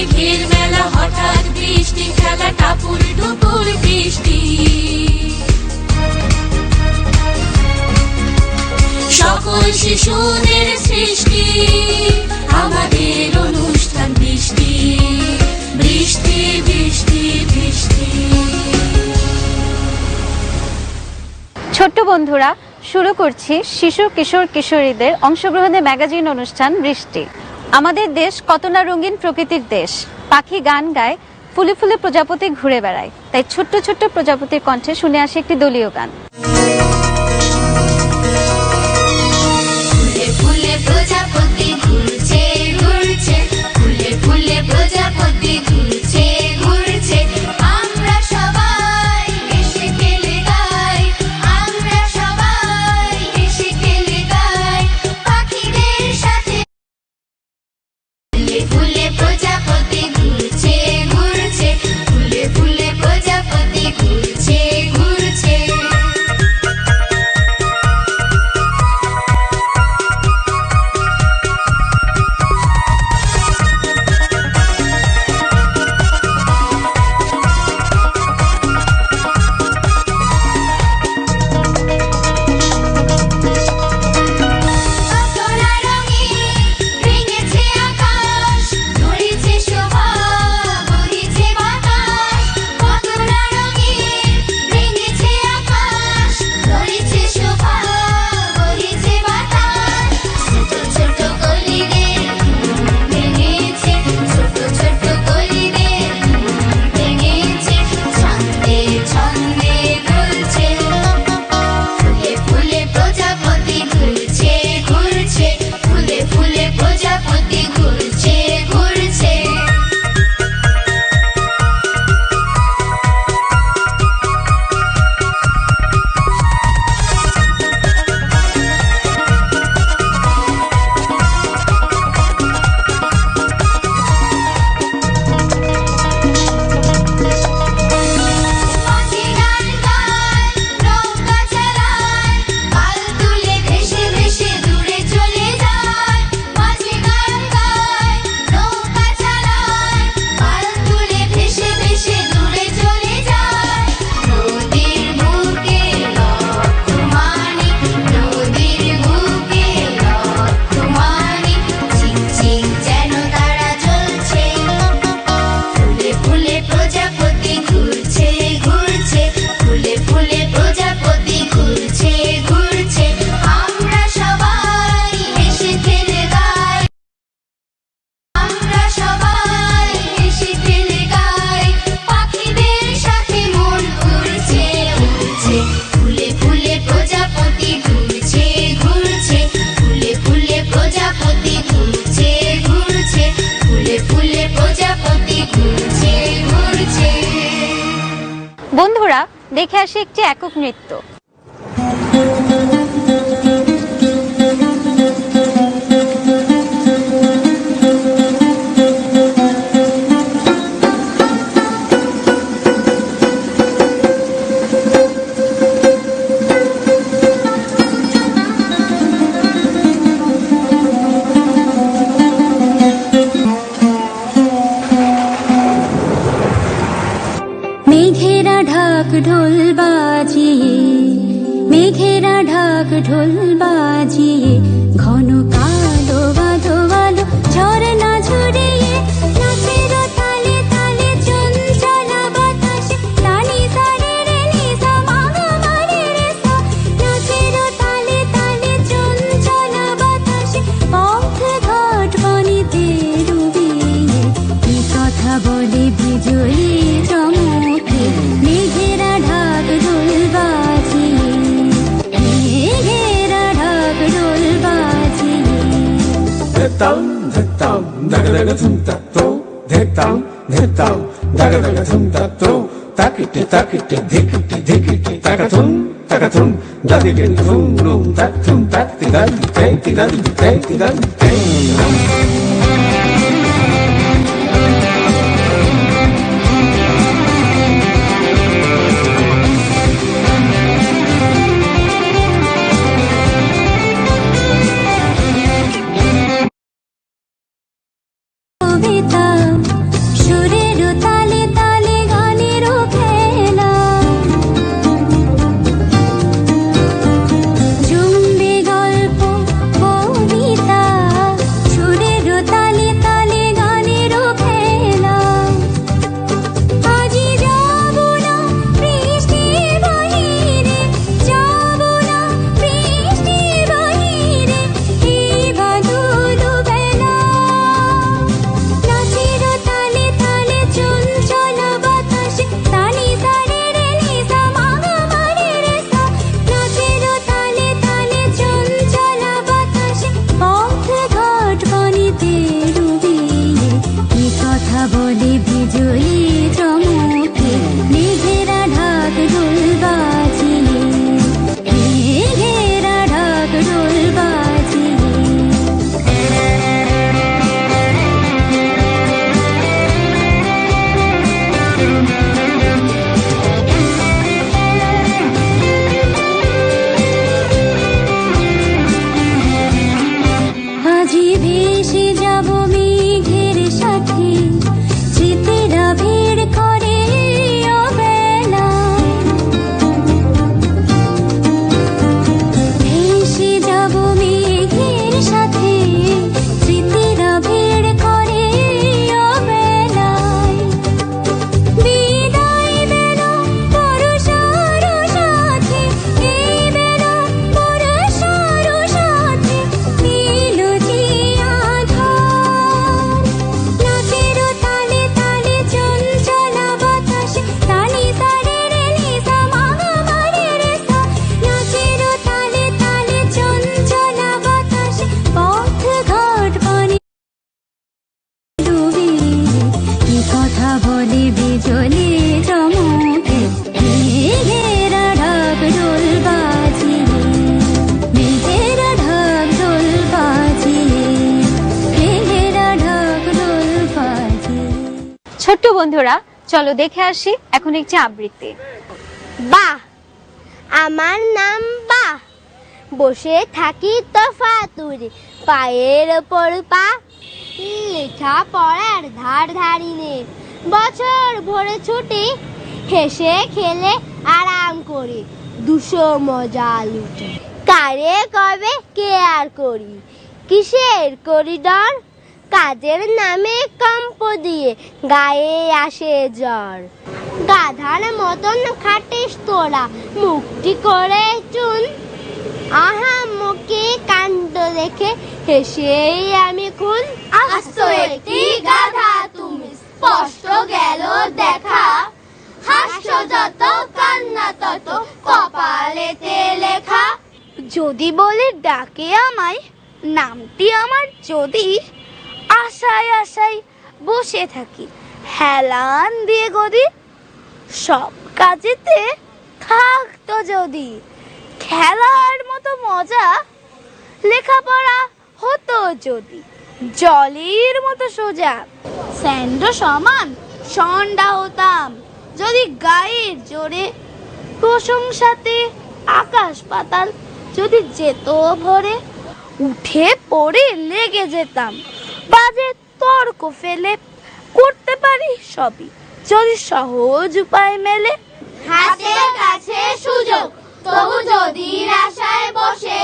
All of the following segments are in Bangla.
মেঘের মেলা, হঠাৎ বৃষ্টি, খেলা, টাপুর টুপুর বৃষ্টি। সকল শিশুদের সৃষ্টি, আমাদের অনুষ্ঠান বৃষ্টি। বৃষ্টি বৃষ্টি বৃষ্টি। ছোট্ট বন্ধুরা, শুরু করছি শিশু, কিশোর, কিশোরীদের অংশগ্রহণে ম্যাগাজিন অনুষ্ঠান বৃষ্টি। আমাদের দেশ কত না রঙিন প্রকৃতির দেশ। পাখি গান গায়, ফুলে ফুলে প্রজাপতি ঘুরে বেড়ায়। তাই ছোট্ট ছোট্ট প্রজাপতির কণ্ঠে শুনে আসে একটি দলীয় গান। ফুলে প্রজা বন্ধুরা দেখে আসি একটি একক নৃত্য। దగదగతుంతతో ధేతాం ధేతాం దగదగతుంతతో తాకిట్టి తాకిట్టి ధికిట్టి ధికిట్టి తగతుం తగతుం దదిగిం ధూం రూం తత్తుం తత్తి దది తై తిదది తై తిదది తై চলো দেখে আসি এখন একটি আবৃত্তি। বাহ, আমার নাম বা বসে থাকি তফা তুরে পায়ের ওপর পা। লেখা পড়ার ধার ধারি নে বছর ভরে ছুটি, হেসে খেলে আরাম করি, দুশো মজা লুটি। কারে কবে কে আর করি, কিসের করিডর? কাজের নামে কম্প দিয়ে গায়ে আসে জ্বর। গাধার মতন খাটিস তোরা, মুক্তি করে চুন। আহা, মুখে কাণ্ড দেখে হেসেই আমি খুন। আস্ত একটি গাধা তুমি, স্পষ্ট গেল দেখা। হাস্য যত কান্না তত কপালেতে লেখা। যদি বলে ডাকে আমায়, নামটি আমার যদি আশায় আশায় বসে থাকি। হেলান দিয়ে গদি, সব কাজেতে থাকতো যদি। খেলার মতো মজা, লেখাপড়া হতো যদি। জলের মতো সোজা, স্যান্ড সমান, সন্ডা হতাম। যদি গায়ের জোরে প্রশংসাতে আকাশ পাতাল, যদি যেত ভরে, উঠে পড়ে লেগে যেতাম। বাজে তর্ক ফেলে করতে পারি সবই। যদি সহজ উপায় মেলে হাতের কাছে সুযোগ তবু যদি আশায় বসে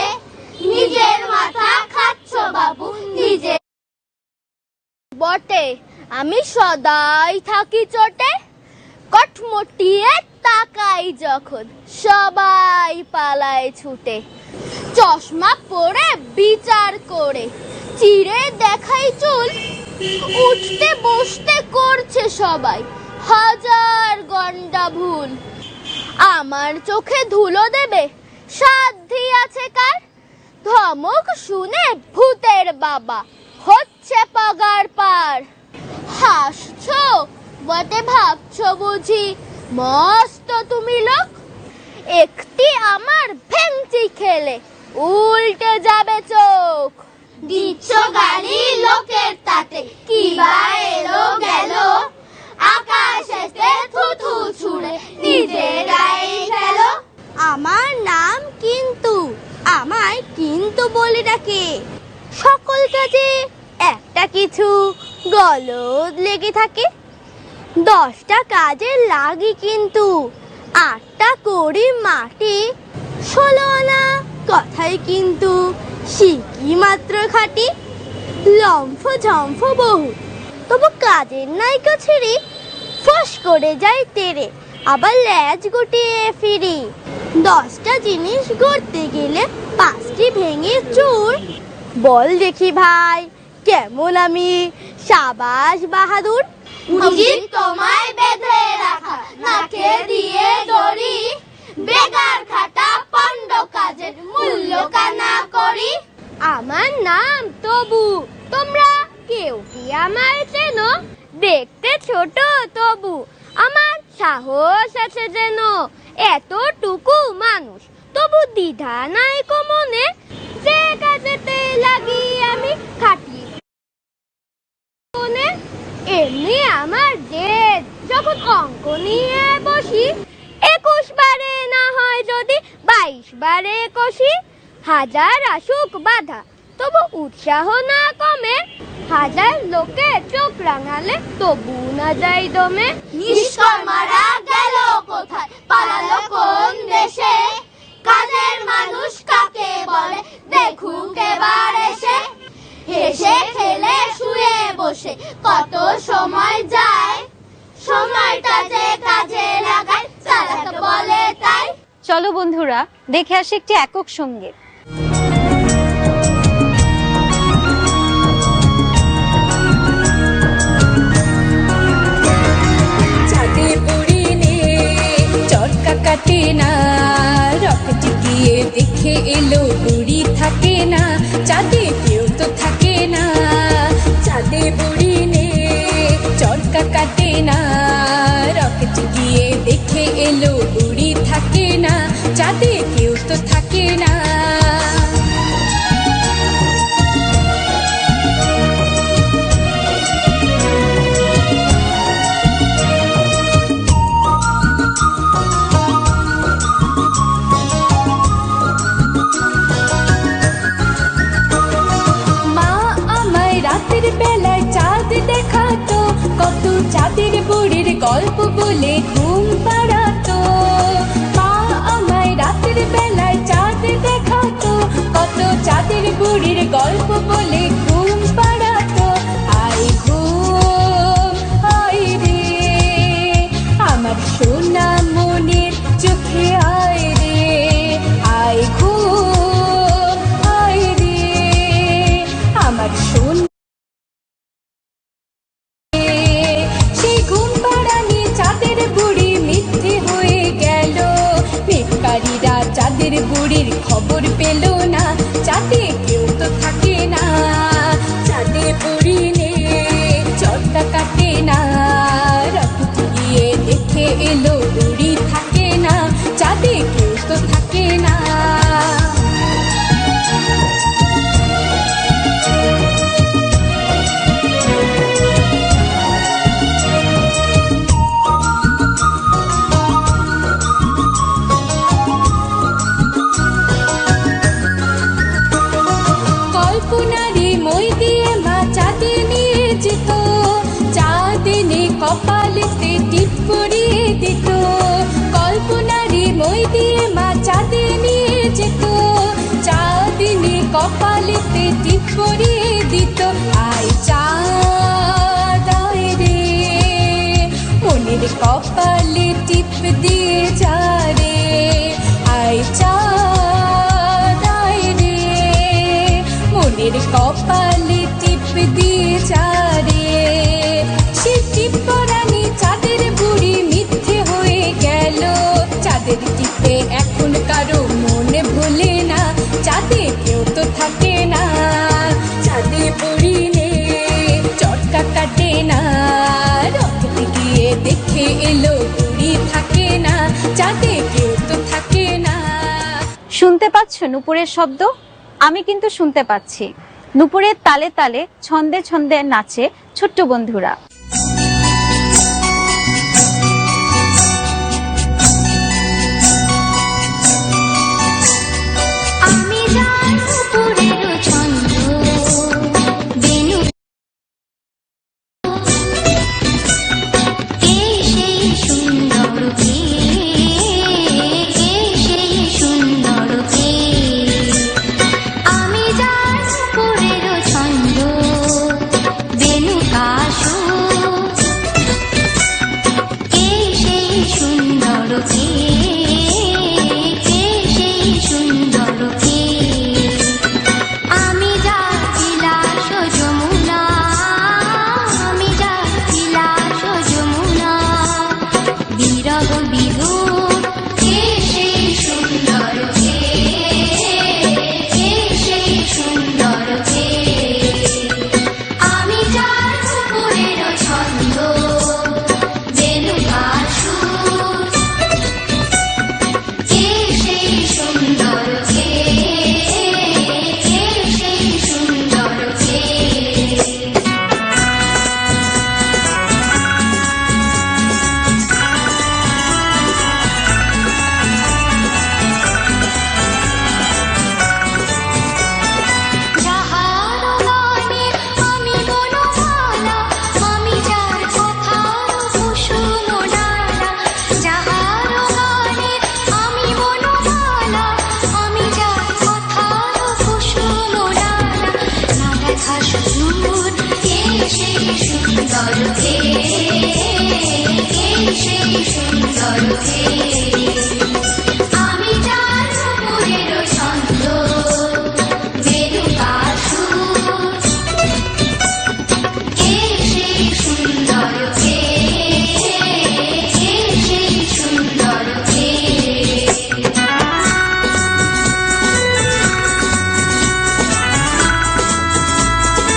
নিজের মাথা খাচ্ছ বাবু নিজে। বটে আমি সদাই থাকি চটে কটমটিয়ে তাকাই যখন সবাই পালায় ছুটে। চশমা পরে বিচার করে চিড়ে দেখাই চুল, উঠতে বসতে করছে সবাই, হাজার গন্ডা ভুল। আমার চোখে ধুলো দেবে সাধ্যি আছে কার? ধমক শুনে ভূতের বাবা, হচ্ছে পগার পার। হাসছো? বটে ভাবছ বুঝি, মস্ত তুমি লোক। একটি আমার ভেঙচি খেলে, উল্টে যাবে চোখ। দিচ্ছ গালি লোকের তাতে। কি বা এলো গেল? আকাশেতে থুথু ছুড়ে নিজেরাই ফেলো। আমার নাম কিন্তু, আমায় কিন্তু বলে ডাকে। সকল কাজে একটা কিছু গলদ লেগে থাকে। দশটা কাজে লাগি কিন্তু, আটটা করি মাটি। ষোলো আনা কথাই কিন্তু শিখি মাত্র খাটি লম্ফ ঝম্ফ বহু। তবু কাজের নায়িকা ছিঁড়ি ফস করে যাই তেরে। আবার ল্যাজ গুটিয়ে ফিরি। দশটা জিনিস গড়তে গেলে পাঁচটি ভেঙে চুর। বল দেখি ভাই, কেমন আমি? সাবাস বাহাদুর তোমায় বেঁধে রাখা, নাকে দিয়ে দড়ি বেকার খাটা পণ্ড কাজের মূল্য কানা করি আমার নাম তবু তোমরা কেউ কি আমায় চেনো দেখতে ছোট তবু। আমার সাহস আছে যেন এতটুকু মানুষ। তবু দ্বিধা নাই কো মনে যে কাজেতে লাগি আমি খাটি। এমনি আমার জেদ, যখন অঙ্ক নিয়ে বসি, একুশ বারে না হয় যদি বাইশ বারে কষি। হাজার আসুক বাধা, তবু উৎসাহ না কমে হাজার লোকে চোখ রাঙালে, তবু না যাই দমে। নিষ্কর্মারা গেল কোথায়? পালালো কোন দেশে? কাজের মানুষ কাকে বলে? দেখুক এবার এসে। হেসে খেলে, শুয়ে বসে। কত সময় যায়? সময়টা যে কাজে লাগায় চালাক বলে তাই। চলো বন্ধুরা, দেখে আসি একটি একক সংগীত কাটে না রকেট গিয়ে দেখে এলো বুড়ি থাকে না চাঁদে কেউ তো থাকে না চাঁদে বুড়ি নে চরকা কাটে না রকেট গিয়ে দেখে এলো বুড়ি থাকে না চাঁদে কেউ তো থাকে না कपाले दीप पड़िए পাচ্ছ নুপুরের শব্দ? আমি কিন্তু শুনতে পাচ্ছি। নুপুরের তালে তালে ছন্দে ছন্দে নাচে ছোট্ট বন্ধুরা। all you team?